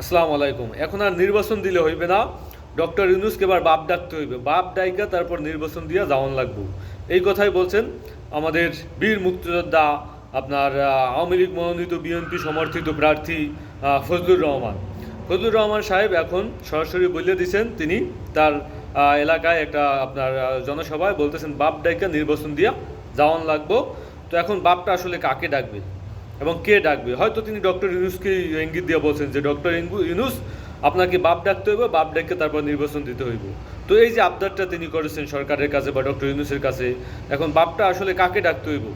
আসসালামু আলাইকুম। এখন আর নির্বাচন দিলে হইবে না। ডক্টর ইউনুসকে এবার বাপ ডাকতে হইবে। বাপ ডাইকা তারপর নির্বাচন দিয়া যাওয়ান লাগবো। এই কথাই বলছেন আমাদের বীর মুক্তিযোদ্ধা আপনার আওয়ামী লীগ মনোনীত বিএনপি সমর্থিত প্রার্থী ফজলুর রহমান। ফজলুর রহমান সাহেব এখন সরাসরি বলে দিয়েছেন তিনি তার এলাকায় একটা আপনার জনসভায় বলতেছেন, বাপ ডাইকা নির্বাচন দিয়া যাওয়ান লাগবো। তো এখন বাপটা আসলে কাকে ডাকবে? এবং কে ডাকবে? হয়তো তিনি ডক্টর ইউনুসকে ইঙ্গিত দিয়ে বলছেন যে, ডক্টর ইউনুস, আপনাকে বাপ ডাকতে হইবে, বাপ ডাককে তারপর নির্বাচন দিতে হইব। তো এই যে আবদারটা তিনি করেছেন সরকারের কাছে বা ডক্টর ইউনুসের কাছে, এখন বাপটা আসলে কাকে ডাকতে হইব?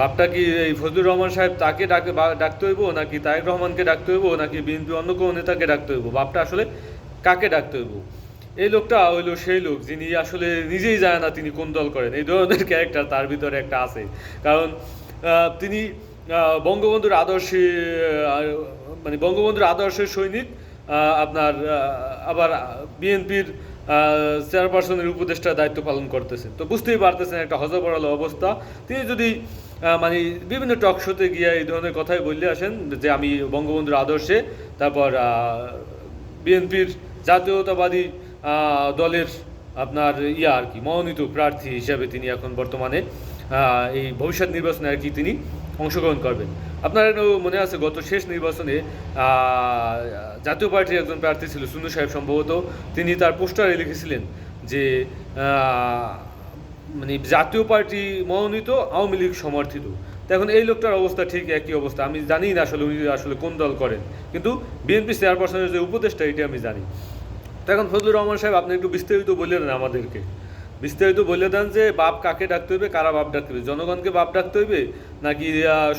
বাপটা কি এই ফজলুর রহমান সাহেব তাকে ডাকে ডাকতে হইব, নাকি তায়েক রহমানকে ডাকতে হইব, নাকি বিএনপি অন্য কোনো নেতাকে ডাকতে হইব? বাপটা আসলে কাকে ডাকতে হইব? এই লোকটা হইল সেই লোক যিনি আসলে নিজেই জানে না তিনি কোন দল করেন। এই ধরনের ক্যারেক্টার তার ভিতরে একটা আছে। কারণ তিনি বঙ্গবন্ধুর আদর্শে মানে বঙ্গবন্ধুর আদর্শের সৈনিক আপনার আবার বিএনপির চেয়ারপারসনের উপদেষ্টা দায়িত্ব পালন করতেছেন তো বুঝতেই পারতেছেন একটা হজবরাল অবস্থা। তিনি যদি মানে বিভিন্ন টক শোতে গিয়ে এই ধরনের কথাই বললে আসেন, যে আমি বঙ্গবন্ধুর আদর্শে, তারপর বিএনপির জাতীয়তাবাদী দলের আপনার ইয়া আর কি, মনোনীত প্রার্থী হিসেবে তিনি এখন বর্তমানে এই ভবিষ্যৎ নির্বাচনে আর কি তিনি অংশগ্রহণ করবেন। আপনার মনে আছে, গত শেষ নির্বাচনে জাতীয় পার্টির একজন প্রার্থী ছিল সুন্দর সাহেব সম্ভবত। তিনি তার পোস্টারে লিখেছিলেন যে মানে জাতীয় পার্টি মনোনীত, আওয়ামী লীগ সমর্থিত। তো এখন এই লোকটার অবস্থা ঠিক একই অবস্থা। আমি জানি না আসলে উনি আসলে কোন দল করেন। কিন্তু বিএনপি চেয়ারপারসনের যে উপদেষ্টা, এটি আমি জানি। তো এখন ফজলুর রহমান সাহেব, আপনি একটু বিস্তারিত বললেন আমাদেরকে। বিস্তারিত বলে দেন যে বাপ কাকে ডাকতে হইবে, কারা বাপ ডাকতে হইবে? জনগণকে বাপ ডাকতে হইবে, নাকি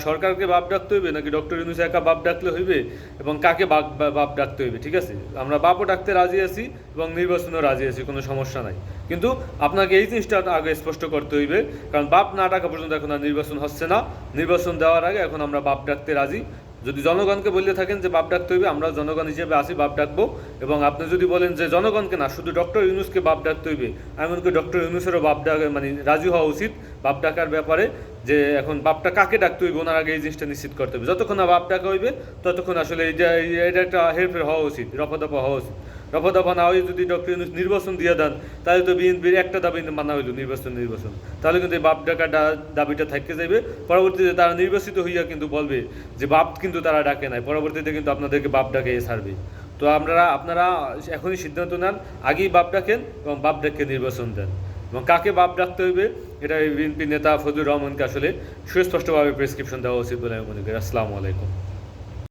সরকারকে বাপ ডাকতে হইবে, নাকি ডক্টর ইউনুস একা বাপ ডাকলে হইবে? এবং কাকে বাপ বাপ ডাকতে হইবে? ঠিক আছে? আমরা বাপও ডাকতে রাজি আছি এবং নির্বাচনেও রাজি আছি, কোনো সমস্যা নাই। কিন্তু আপনাকে এই জিনিসটা আগে স্পষ্ট করতে হইবে, কারণ বাপ না ডাকা পর্যন্ত এখন আর নির্বাচন হচ্ছে না। নির্বাচন দেওয়ার আগে এখন আমরা বাপ ডাকতে রাজি। যদি জনগণকে বললে থাকেন যে বাপ ডাকতে হইবে আমরা জনগণ হিসেবে আসি, বাপ ডাকবো। এবং আপনি যদি বলেন যে জনগণকে না, শুধু ডক্টর ইউনুসকে বাপ ডাকতে হইবে, এমনকি ডক্টর ইউনুসেরও বাপ ডাক মানে রাজি হওয়া উচিত বাপ ডাকার ব্যাপারে, যে এখন বাপটা কাকে ডাকতে হইবে, ওনার আগে এই জিনিসটা নিশ্চিত করতে হবে। যতক্ষণ না বাপ ডাকা হইবে, ততক্ষণ আসলে এটা এটা একটা হেরফের হওয়া উচিত, রফাদফা হওয়া উচিত। রফাদফা না হয়ে যদি ডক্টর ইউনুস নির্বাচন দিয়ে দেন, তাহলে তো বিএনপির একটা দাবি মানা হইল নির্বাচন নির্বাচন। তাহলে কিন্তু এই বাপ ডাকার দাবিটা থাকতে যাবে পরবর্তীতে তারা নির্বাচিত হইয়া কিন্তু বলবে যে বাপ কিন্তু তারা ডাকে নাই। পরবর্তীতে কিন্তু আপনাদেরকে বাপ ডাকে ছাড়বে। তো আপনারা আপনারা এখনই সিদ্ধান্ত নেন, আগেই বাপ ডাকেন এবং বাপ ডাককে নির্বাচন দেন। এবং কাকে বাপ ডাকতে হইবে, এটা বিএনপি নেতা ফজলুর রহমানকে আসলে সুস্পষ্টভাবে প্রেসক্রিপশন দেওয়া উচিত বলে আমি মনে করি। আসসালামু আলাইকুম।